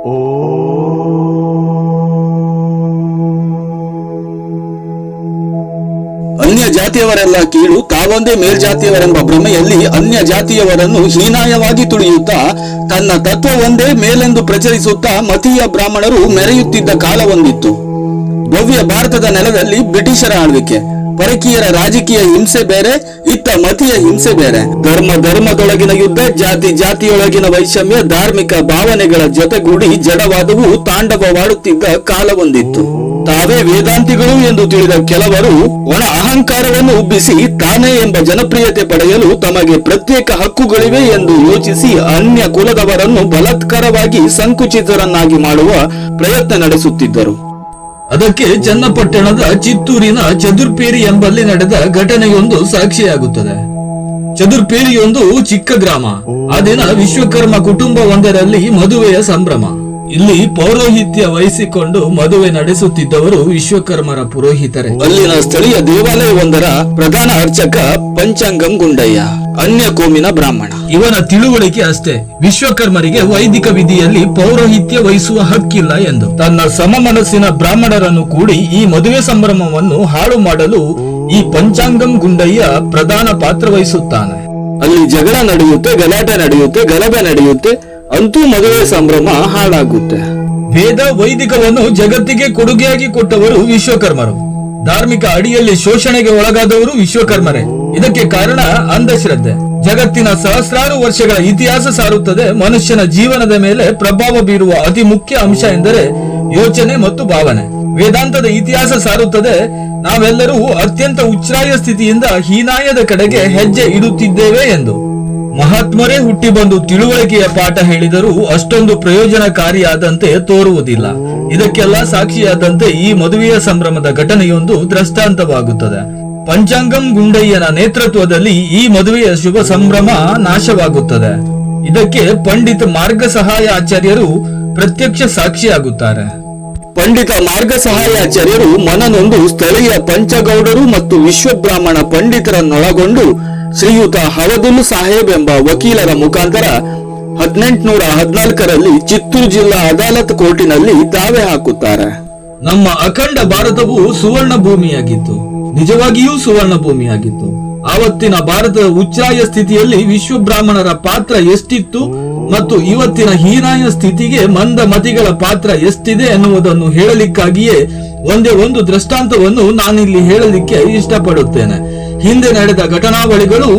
ಅನ್ಯ ಜಾತಿಯವರೆಲ್ಲ ಕೀಳು, ತಾವೊಂದೇ ಮೇಲ್ಜಾತಿಯವರೆಂಬ ಭ್ರಮೆಯಲ್ಲಿ ಅನ್ಯ ಜಾತಿಯವರನ್ನು ಹೀನಾಯವಾಗಿ ತುಳಿಯುತ್ತಾ, ತನ್ನ ತತ್ವ ಒಂದೇ ಮೇಲೆಂದು ಪ್ರಚರಿಸುತ್ತಾ ಮತೀಯ ಬ್ರಾಹ್ಮಣರು ಮೆರೆಯುತ್ತಿದ್ದ ಕಾಲವೊಂದಿತ್ತು ಭವ್ಯ ಭಾರತದ ನೆಲದಲ್ಲಿ ಬ್ರಿಟಿಷರ ಆಳ್ವಿಕೆ. ಪರಕೀಯರ ರಾಜಕೀಯ ಹಿಂಸೆ ಬೇರೆ, ಇತ್ತ ಮತೀಯ ಹಿಂಸೆ ಬೇರೆ. ಧರ್ಮ ಧರ್ಮದೊಳಗಿನ ಯುದ್ಧ, ಜಾತಿ ಜಾತಿಯೊಳಗಿನ ವೈಷಮ್ಯ, ಧಾರ್ಮಿಕ ಭಾವನೆಗಳ ಜೊತೆಗೂಡಿ ಜಡವಾದವು ತಾಂಡವವಾಡುತ್ತಿದ್ದ ಕಾಲವೊಂದಿತ್ತು. ತಾವೇ ವೇದಾಂತಿಗಳು ಎಂದು ತಿಳಿದ ಕೆಲವರು ಒಣ ಅಹಂಕಾರವನ್ನು ಉಬ್ಬಿಸಿ ತಾನೇ ಎಂಬ ಜನಪ್ರಿಯತೆ ಪಡೆಯಲು ತಮಗೆ ಪ್ರತ್ಯೇಕ ಹಕ್ಕುಗಳಿವೆ ಎಂದು ಯೋಚಿಸಿ ಅನ್ಯ ಕುಲದವರನ್ನು ಬಲತ್ಕಾರವಾಗಿ ಸಂಕುಚಿತರನ್ನಾಗಿ ಮಾಡುವ ಪ್ರಯತ್ನ ನಡೆಸುತ್ತಿದ್ದರು. ಅದಕ್ಕೆ ಚನ್ನಪಟ್ಟಣದ ಚಿತ್ತೂರಿನ ಚದುರ್ಪೇರಿ ಎಂಬಲ್ಲಿ ನಡೆದ ಘಟನೆಯೊಂದು ಸಾಕ್ಷಿಯಾಗುತ್ತದೆ. ಚದುರ್ಪೇರಿಯೊಂದು ಚಿಕ್ಕ ಗ್ರಾಮ. ಆ ದಿನ ವಿಶ್ವಕರ್ಮ ಕುಟುಂಬ ಒಂದರಲ್ಲಿ ಮದುವೆಯ ಸಂಭ್ರಮ. ಇಲ್ಲಿ ಪೌರೋಹಿತ್ಯ ವಹಿಸಿಕೊಂಡು ಮದುವೆ ನಡೆಸುತ್ತಿದ್ದವರು ವಿಶ್ವಕರ್ಮರ ಪುರೋಹಿತರೆ. ಅಲ್ಲಿನ ಸ್ಥಳೀಯ ದೇವಾಲಯವೊಂದರ ಪ್ರಧಾನ ಅರ್ಚಕ ಪಂಚಾಂಗಂ ಗುಂಡಯ್ಯ. ಅನ್ಯ ಕೋಮಿನ ಬ್ರಾಹ್ಮಣ. ಇವನ ತಿಳುವಳಿಕೆ ಅಷ್ಟೇ. ವಿಶ್ವಕರ್ಮರಿಗೆ ವೈದಿಕ ವಿಧಿಯಲ್ಲಿ ಪೌರೋಹಿತ್ಯ ವಹಿಸುವ ಹಕ್ಕಿಲ್ಲ ಎಂದು. ತನ್ನ ಸಮಮನಸ್ಸಿನ ಬ್ರಾಹ್ಮಣರನ್ನು ಕೂಡಿ ಈ ಮದುವೆ ಸಂಭ್ರಮವನ್ನು ಹಾಳು ಮಾಡಲು ಈ ಪಂಚಾಂಗಂ ಗುಂಡಯ್ಯ ಪ್ರಧಾನ ಪಾತ್ರ ವಹಿಸುತ್ತಾನೆ. ಅಲ್ಲಿ ಜಗಳ ನಡೆಯುತ್ತೆ ಗಲಾಟೆ ನಡೆಯುತ್ತೆ ಗಲಭೆ ನಡೆಯುತ್ತೆ ಅಂತೂ ಮದುವೆ ಸಂಭ್ರಮ ಹಾಳಾಗುತ್ತೆ. ವೇದ ವೈದಿಕವನ್ನು ಜಗತ್ತಿಗೆ ಕೊಡುಗೆಯಾಗಿ ಕೊಟ್ಟವರು ವಿಶ್ವಕರ್ಮರು. ಧಾರ್ಮಿಕ ಅಡಿಯಲ್ಲಿ ಶೋಷಣೆಗೆ ಒಳಗಾದವರು ವಿಶ್ವಕರ್ಮರೇ. ಇದಕ್ಕೆ ಕಾರಣ ಅಂಧಶ್ರದ್ಧೆ. ಜಗತ್ತಿನ ಸಹಸ್ರಾರು ವರ್ಷಗಳ ಇತಿಹಾಸ ಸಾರುತ್ತದೆ. ಮನುಷ್ಯನ ಜೀವನದ ಮೇಲೆ ಪ್ರಭಾವ ಬೀರುವ ಅತಿ ಮುಖ್ಯ ಅಂಶ ಎಂದರೆ ಯೋಚನೆ ಮತ್ತು ಭಾವನೆ. ವೇದಾಂತದ ಇತಿಹಾಸ ಸಾರುತ್ತದೆ. ನಾವೆಲ್ಲರೂ ಅತ್ಯಂತ ಉಚ್ಛ್ರಾಯ ಸ್ಥಿತಿಯಿಂದ ಹೀನಾಯದ ಕಡೆಗೆ ಹೆಜ್ಜೆ ಇಡುತ್ತಿದ್ದೇವೆ ಎಂದು. ಮಹಾತ್ಮರೇ ಹುಟ್ಟಿ ಬಂದು ತಿಳುವಳಿಕೆಯ ಪಾಠ ಹೇಳಿದರೂ ಅಷ್ಟೊಂದು ಪ್ರಯೋಜನಕಾರಿಯಾದಂತೆ ತೋರುವುದಿಲ್ಲ. ಇದಕ್ಕೆಲ್ಲ ಸಾಕ್ಷಿಯಾದಂತೆ ಈ ಮದುವೆಯ ಸಂಭ್ರಮದ ಘಟನೆಯೊಂದು ದೃಷ್ಟಾಂತವಾಗುತ್ತದೆ. ಪಂಚಾಂಗಂ ಗುಂಡಯ್ಯನ ನೇತೃತ್ವದಲ್ಲಿ ಈ ಮದುವೆಯ ಶುಭ ಸಂಭ್ರಮ ನಾಶವಾಗುತ್ತದೆ. ಇದಕ್ಕೆ ಪಂಡಿತ ಮಾರ್ಗ ಸಹಾಯ ಆಚಾರ್ಯರು ಪ್ರತ್ಯಕ್ಷ ಸಾಕ್ಷಿಯಾಗುತ್ತಾರೆ. ಪಂಡಿತ ಮಾರ್ಗ ಸಹಾಯಾಚಾರ್ಯರು ಮನನೊಂದು ಸ್ಥಳೀಯ ಪಂಚಗೌಡರು ಮತ್ತು ವಿಶ್ವಬ್ರಾಹ್ಮಣ ಪಂಡಿತರನ್ನೊಳಗೊಂಡು ಶ್ರೀಯುತ ಹವದುಲ್ ಸಾಹೇಬ್ ಎಂಬ ವಕೀಲರ ಮುಖಾಂತರ ಹದಿನೆಂಟುನೂರ ಹದಿನಾಲ್ಕರಲ್ಲಿ ಚಿತ್ತೂರು ಜಿಲ್ಲಾ ಅದಾಲತ್ ಕೋರ್ಟಿನಲ್ಲಿ ದಾವೆ ಹಾಕುತ್ತಾರೆ. ನಮ್ಮ ಅಖಂಡ ಭಾರತವು ಸುವರ್ಣ ಭೂಮಿಯಾಗಿತ್ತು ನಿಜವಾಗಿಯೂ ಸುವರ್ಣ ಭೂಮಿಯಾಗಿತ್ತು ಆವತ್ತಿನ ಭಾರತದ ಉಚ್ಚಾಯ ಸ್ಥಿತಿಯಲ್ಲಿ ವಿಶ್ವ ಬ್ರಾಹ್ಮಣರ ಪಾತ್ರ ಎಷ್ಟಿತ್ತು ಮತ್ತು ಇವತ್ತಿನ ಹೀನಾಯ ಸ್ಥಿತಿಗೆ ಮಂದ ಮತಿಗಳ ಪಾತ್ರ ಎಷ್ಟಿದೆ ಎನ್ನುವುದನ್ನು ಹೇಳಲಿಕ್ಕಾಗಿಯೇ ಒಂದೇ ಒಂದು ದೃಷ್ಟಾಂತವನ್ನು ನಾನಿಲ್ಲಿ ಹೇಳಲಿಕ್ಕೆ ಇಷ್ಟಪಡುತ್ತೇನೆ. ಹಿಂದೆ ನಡೆದ ಘಟನಾವಳಿಗಳು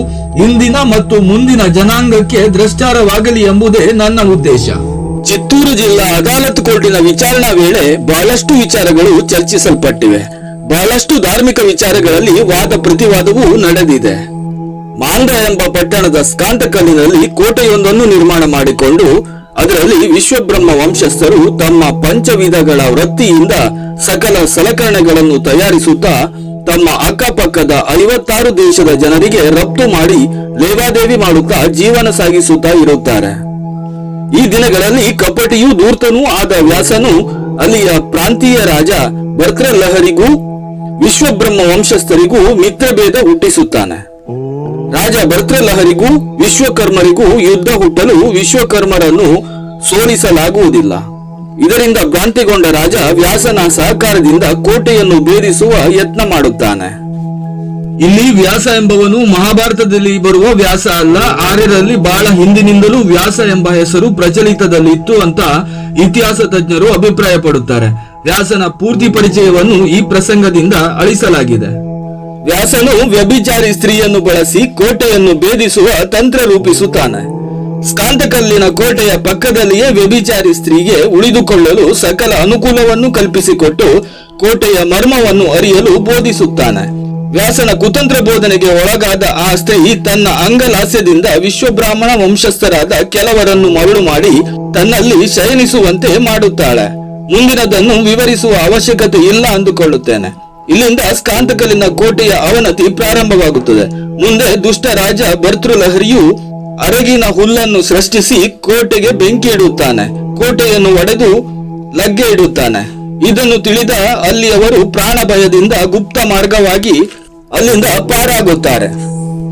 ಇಂದಿನ ಮತ್ತು ಮುಂದಿನ ಜನಾಂಗಕ್ಕೆ ದ್ರಷ್ಟಾರವಾಗಲಿ ಎಂಬುದೇ ನನ್ನ ಉದ್ದೇಶ. ಚಿತ್ತೂರು ಜಿಲ್ಲಾ ಅದಾಲತ್ ಕೋರ್ಟಿನ ವಿಚಾರಣಾ ವೇಳೆ ಬಹಳಷ್ಟು ವಿಚಾರಗಳು ಚರ್ಚಿಸಲ್ಪಟ್ಟಿವೆ. ಬಹಳಷ್ಟು ಧಾರ್ಮಿಕ ವಿಚಾರಗಳಲ್ಲಿ ವಾದ ಪ್ರತಿವಾದವೂ ನಡೆದಿದೆ. ಮಾಂಡ್ರ ಎಂಬ ಪಟ್ಟಣದ ಸ್ಕಾಂತಕಲ್ಲಿನಲ್ಲಿ ಕೋಟೆಯೊಂದನ್ನು ನಿರ್ಮಾಣ ಮಾಡಿಕೊಂಡು, ಅದರಲ್ಲಿ ವಿಶ್ವಬ್ರಹ್ಮ ವಂಶಸ್ಥರು ತಮ್ಮ ಪಂಚವಿಧಗಳ ವೃತ್ತಿಯಿಂದ ಸಕಲ ಸಲಕರಣೆಗಳನ್ನು ತಯಾರಿಸುತ್ತಾ, ತಮ್ಮ ಅಕ್ಕಪಕ್ಕದ ಐವತ್ತಾರು ದೇಶದ ಜನರಿಗೆ ರಫ್ತು ಮಾಡಿ ಲೇವಾದೇವಿ ಮಾಡುತ್ತಾ ಜೀವನ ಸಾಗಿಸುತ್ತಾ ಇರುತ್ತಾರೆ. ಈ ದಿನಗಳಲ್ಲಿ ಕಪಟಿಯೂ ದೂರ್ತನೂ ಆದ ವ್ಯಾಸನು ಅಲ್ಲಿಯ ಪ್ರಾಂತೀಯ ರಾಜ ಲಹರಿಗೂ ವಿಶ್ವಬ್ರಹ್ಮ ವಂಶಸ್ಥರಿಗೂ ಮಿತ್ರಭೇದ ಹುಟ್ಟಿಸುತ್ತಾನೆ. ರಾಜ ಭರ್ತೃಲಹರಿಗೂ ವಿಶ್ವಕರ್ಮರಿಗೂ ಯುದ್ಧ ಹುಟ್ಟಲು ವಿಶ್ವಕರ್ಮರನ್ನು ಸೋಲಿಸಲಾಗುವುದಿಲ್ಲ. ಇದರಿಂದ ಭ್ರಾಂತಿಗೊಂಡ ರಾಜ ವ್ಯಾಸನ ಸಹಕಾರದಿಂದ ಕೋಟೆಯನ್ನು ಭೇದಿಸುವ ಯತ್ನ ಮಾಡುತ್ತಾನೆ. ಇಲ್ಲಿ ವ್ಯಾಸ ಎಂಬವನು ಮಹಾಭಾರತದಲ್ಲಿ ಬರುವ ವ್ಯಾಸ ಅಲ್ಲ, ಆರ್ಯರಲ್ಲಿ ಬಹಳ ಹಿಂದಿನಿಂದಲೂ ವ್ಯಾಸ ಎಂಬ ಹೆಸರು ಪ್ರಚಲಿತದಲ್ಲಿತ್ತು ಅಂತ ಇತಿಹಾಸ ತಜ್ಞರು ಅಭಿಪ್ರಾಯ ಪಡುತ್ತಾರೆ ವ್ಯಾಸನ ಪೂರ್ತಿ ಪರಿಚಯವನ್ನು ಈ ಪ್ರಸಂಗದಿಂದ ಅಳಿಸಲಾಗಿದೆ. ವ್ಯಾಸನು ವ್ಯಭಿಚಾರಿ ಸ್ತ್ರೀಯನ್ನು ಬಳಸಿ ಕೋಟೆಯನ್ನು ಭೇದಿಸುವ ತಂತ್ರ ರೂಪಿಸುತ್ತಾನೆ. ಸ್ಕಾಂತಕಲ್ಲಿನ ಕೋಟೆಯ ಪಕ್ಕದಲ್ಲಿಯೇ ವ್ಯಭಿಚಾರಿ ಸ್ತ್ರೀಗೆ ಉಳಿದುಕೊಳ್ಳಲು ಸಕಲ ಅನುಕೂಲವನ್ನು ಕಲ್ಪಿಸಿಕೊಟ್ಟು ಕೋಟೆಯ ಮರ್ಮವನ್ನು ಅರಿಯಲು ಬೋಧಿಸುತ್ತಾನೆ. ವ್ಯಾಸನ ಕುತಂತ್ರ ಬೋಧನೆಗೆ ಒಳಗಾದ ಆ ಸ್ತ್ರೀ ತನ್ನ ಅಂಗಲಾಸ್ಯದಿಂದ ವಿಶ್ವಬ್ರಾಹ್ಮಣ ವಂಶಸ್ಥರಾದ ಕೆಲವರನ್ನು ಮರಳು ಮಾಡಿ ತನ್ನಲ್ಲಿ ಶಯನಿಸುವಂತೆ ಮಾಡುತ್ತಾಳೆ. ಮುಂದಿನದನ್ನು ವಿವರಿಸುವ ಅವಶ್ಯಕತೆ ಇಲ್ಲ ಅಂದುಕೊಳ್ಳುತ್ತೇನೆ. ಇಲ್ಲಿಂದ ಸ್ಕಾಂತಕಲಿನ ಕೋಟೆಯ ಅವನತಿ ಪ್ರಾರಂಭವಾಗುತ್ತದೆ. ಮುಂದೆ ದುಷ್ಟ ರಾಜ ಭರ್ತೃಲಹರಿಯು ಅರಗಿನ ಹುಲ್ಲನ್ನು ಸೃಷ್ಟಿಸಿ ಕೋಟೆಗೆ ಬೆಂಕಿ ಇಡುತ್ತಾನೆ. ಕೋಟೆಯನ್ನು ಒಡೆದು ಲಗ್ಗೆ ಇಡುತ್ತಾನೆ. ಇದನ್ನು ತಿಳಿದ ಅಲ್ಲಿಯವರು ಪ್ರಾಣ ಭಯದಿಂದ ಗುಪ್ತ ಮಾರ್ಗವಾಗಿ ಅಲ್ಲಿಂದ ಪಾರಾಗುತ್ತಾರೆ.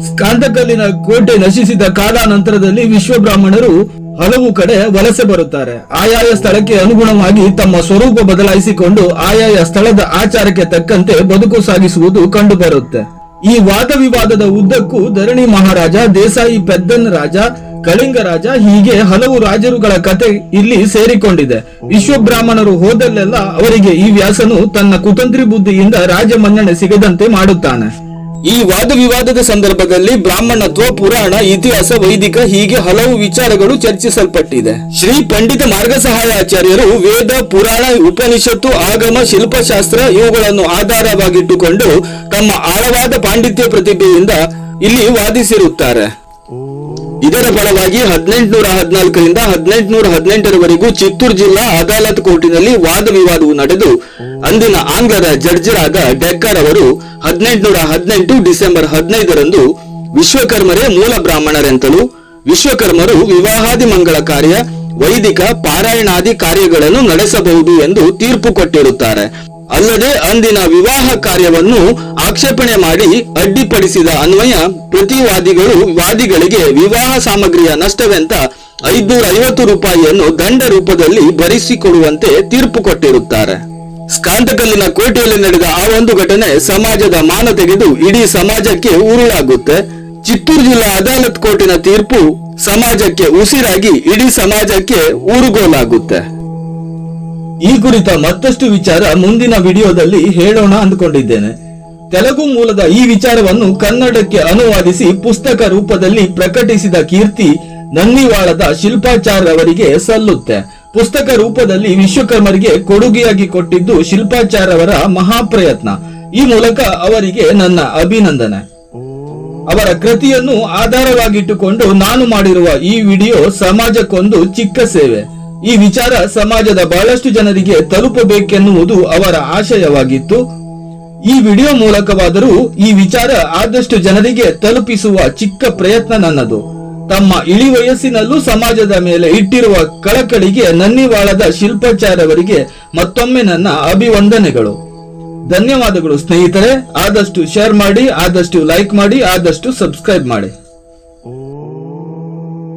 ಸ್ಕಾಂತಕಲ್ಲಿನ ಕೋಟೆ ನಶಿಸಿದ ಕಾಲಾನಂತರದಲ್ಲಿ ವಿಶ್ವ ಬ್ರಾಹ್ಮಣರು ಹಲವು ಕಡೆ ವಲಸೆ ಬರುತ್ತಾರೆ. ಆಯಾಯ ಸ್ಥಳಕ್ಕೆ ಅನುಗುಣವಾಗಿ ತಮ್ಮ ಸ್ವರೂಪ ಬದಲಾಯಿಸಿಕೊಂಡು ಆಯಾಯ ಸ್ಥಳದ ಆಚಾರಕ್ಕೆ ತಕ್ಕಂತೆ ಬದುಕು ಸಾಗಿಸುವುದು ಕಂಡುಬರುತ್ತೆ. ಈ ವಾದ ವಿವಾದದ ಉದ್ದಕ್ಕೂ ಧರಣಿ ಮಹಾರಾಜ, ದೇಸಾಯಿ ಪೆದ್ದನ್ ರಾಜ, ಕಳಿಂಗ ರಾಜ ಹೀಗೆ ಹಲವು ರಾಜರುಗಳ ಕತೆ ಇಲ್ಲಿ ಸೇರಿಕೊಂಡಿದೆ. ವಿಶ್ವಬ್ರಾಹ್ಮಣರು ಹೋದಲ್ಲೆಲ್ಲ ಅವರಿಗೆ ಈ ವ್ಯಾಸನು ತನ್ನ ಕುತಂತ್ರಿ ಬುದ್ಧಿಯಿಂದ ರಾಜ ಮನ್ನಣೆ ಸಿಗದಂತೆ ಮಾಡುತ್ತಾನೆ. ಈ ವಾದ ವಿವಾದದ ಸಂದರ್ಭದಲ್ಲಿ ಬ್ರಾಹ್ಮಣತ್ವ, ಪುರಾಣ, ಇತಿಹಾಸ, ವೈದಿಕ ಹೀಗೆ ಹಲವು ವಿಚಾರಗಳು ಚರ್ಚಿಸಲ್ಪಟ್ಟಿದೆ. ಶ್ರೀ ಪಂಡಿತ ಮಾರ್ಗಸಹಾಯ ಆಚಾರ್ಯರು ವೇದ, ಪುರಾಣ, ಉಪನಿಷತ್ತು, ಆಗಮ, ಶಿಲ್ಪಶಾಸ್ತ್ರ ಇವುಗಳನ್ನು ಆಧಾರವಾಗಿಟ್ಟುಕೊಂಡು ತಮ್ಮ ಆಳವಾದ ಪಾಂಡಿತ್ಯ ಪ್ರತಿಭೆಯಿಂದ ಇಲ್ಲಿ ವಾದಿಸಿರುತ್ತಾರೆ. ಇದರ ಫಲವಾಗಿ ಹದಿನೆಂಟುನೂರ ಹದಿನಾಲ್ಕರಿಂದ ಹದಿನೆಂಟುನೂರ ಹದಿನೆಂಟರವರೆಗೂ ಚಿತ್ತೂರು ಜಿಲ್ಲಾ ಅದಾಲತ್ ಕೋರ್ಟಿನಲ್ಲಿ ವಾದ ವಿವಾದವು ನಡೆದು, ಅಂದಿನ ಆಂಗ್ಲರ ಜಡ್ಜರಾದ ಡೆಕ್ಕರ್ ಅವರು ಹದಿನೆಂಟುನೂರ ಹದಿನೆಂಟು ಡಿಸೆಂಬರ್ ಹದಿನೈದರಂದು ವಿಶ್ವಕರ್ಮರೇ ಮೂಲ ಬ್ರಾಹ್ಮಣರೆಂತಲೂ, ವಿಶ್ವಕರ್ಮರು ವಿವಾಹಾದಿ ಮಂಗಳ ಕಾರ್ಯ, ವೈದಿಕ ಪಾರಾಯಣಾದಿ ಕಾರ್ಯಗಳನ್ನು ನಡೆಸಬಹುದು ಎಂದು ತೀರ್ಪು ಕೊಟ್ಟಿರುತ್ತಾರೆ. ಅಲ್ಲದೆ ಅಂದಿನ ವಿವಾಹ ಕಾರ್ಯವನ್ನು ಆಕ್ಷೇಪಣೆ ಮಾಡಿ ಅಡ್ಡಿಪಡಿಸಿದ ಅನ್ವಯ, ಪ್ರತಿವಾದಿಗಳು ವಾದಿಗಳಿಗೆ ವಿವಾಹ ಸಾಮಗ್ರಿಯ ನಷ್ಟವೆಂತ ಐದ್ನೂರ ಐವತ್ತು ರೂಪಾಯಿಯನ್ನು ದಂಡ ರೂಪದಲ್ಲಿ ಭರಿಸಿಕೊಡುವಂತೆ ತೀರ್ಪು ಕೊಟ್ಟಿರುತ್ತಾರೆ. ಸ್ಕಾಂತಕಲ್ಲಿನ ಕೋಟೆಯಲ್ಲಿ ನಡೆದ ಆ ಒಂದು ಘಟನೆ ಸಮಾಜದ ಮಾನ ತೆಗೆದು ಇಡೀ ಸಮಾಜಕ್ಕೆ ಉರುಳಾಗುತ್ತೆ. ಚಿತ್ತೂರು ಜಿಲ್ಲಾ ಅದಾಲತ್ ಕೋರ್ಟಿನ ತೀರ್ಪು ಸಮಾಜಕ್ಕೆ ಉಸಿರಾಗಿ ಇಡೀ ಸಮಾಜಕ್ಕೆ ಊರುಗೋಲಾಗುತ್ತೆ. ಈ ಕುರಿತ ಮತ್ತಷ್ಟು ವಿಚಾರ ಮುಂದಿನ ವಿಡಿಯೋದಲ್ಲಿ ಹೇಳೋಣ ಅಂದುಕೊಂಡಿದ್ದೇನೆ. ತೆಲುಗು ಮೂಲದ ಈ ವಿಚಾರವನ್ನು ಕನ್ನಡಕ್ಕೆ ಅನುವಾದಿಸಿ ಪುಸ್ತಕ ರೂಪದಲ್ಲಿ ಪ್ರಕಟಿಸಿದ ಕೀರ್ತಿ ನನ್ನಿವಾಳದ ಶಿಲ್ಪಾಚಾರ್ ಅವರಿಗೆ ಸಲ್ಲುತ್ತೆ. ಪುಸ್ತಕ ರೂಪದಲ್ಲಿ ವಿಶ್ವಕರ್ಮರಿಗೆ ಕೊಡುಗೆಯಾಗಿ ಕೊಟ್ಟಿದ್ದು ಶಿಲ್ಪಾಚಾರ್ ಅವರ ಮಹಾಪ್ರಯತ್ನ. ಈ ಮೂಲಕ ಅವರಿಗೆ ನನ್ನ ಅಭಿನಂದನೆ. ಅವರ ಕೃತಿಯನ್ನು ಆಧಾರವಾಗಿಟ್ಟುಕೊಂಡು ನಾನು ಮಾಡಿರುವ ಈ ವಿಡಿಯೋ ಸಮಾಜಕ್ಕೊಂದು ಚಿಕ್ಕ ಸೇವೆ. ಈ ವಿಚಾರ ಸಮಾಜದ ಬಹಳಷ್ಟು ಜನರಿಗೆ ತಲುಪಬೇಕೆನ್ನುವುದು ಅವರ ಆಶಯವಾಗಿತ್ತು. ಈ ವಿಡಿಯೋ ಮೂಲಕವಾದರೂ ಈ ವಿಚಾರ ಆದಷ್ಟು ಜನರಿಗೆ ತಲುಪಿಸುವ ಚಿಕ್ಕ ಪ್ರಯತ್ನ ನನ್ನದು. ತಮ್ಮ ಇಳಿ ವಯಸ್ಸಿನಲ್ಲೂ ಸಮಾಜದ ಮೇಲೆ ಇಟ್ಟಿರುವ ಕಳಕಳಿಗೆ ನನ್ನಿವಾಳದ ಶಿಲ್ಪಾಚಾರ್ಯವರಿಗೆ ಮತ್ತೊಮ್ಮೆ ನನ್ನ ಅಭಿವಂದನೆಗಳು. ಧನ್ಯವಾದಗಳು ಸ್ನೇಹಿತರೆ. ಆದಷ್ಟು ಶೇರ್ ಮಾಡಿ, ಆದಷ್ಟು ಲೈಕ್ ಮಾಡಿ, ಆದಷ್ಟು ಸಬ್ಸ್ಕ್ರೈಬ್ ಮಾಡಿ.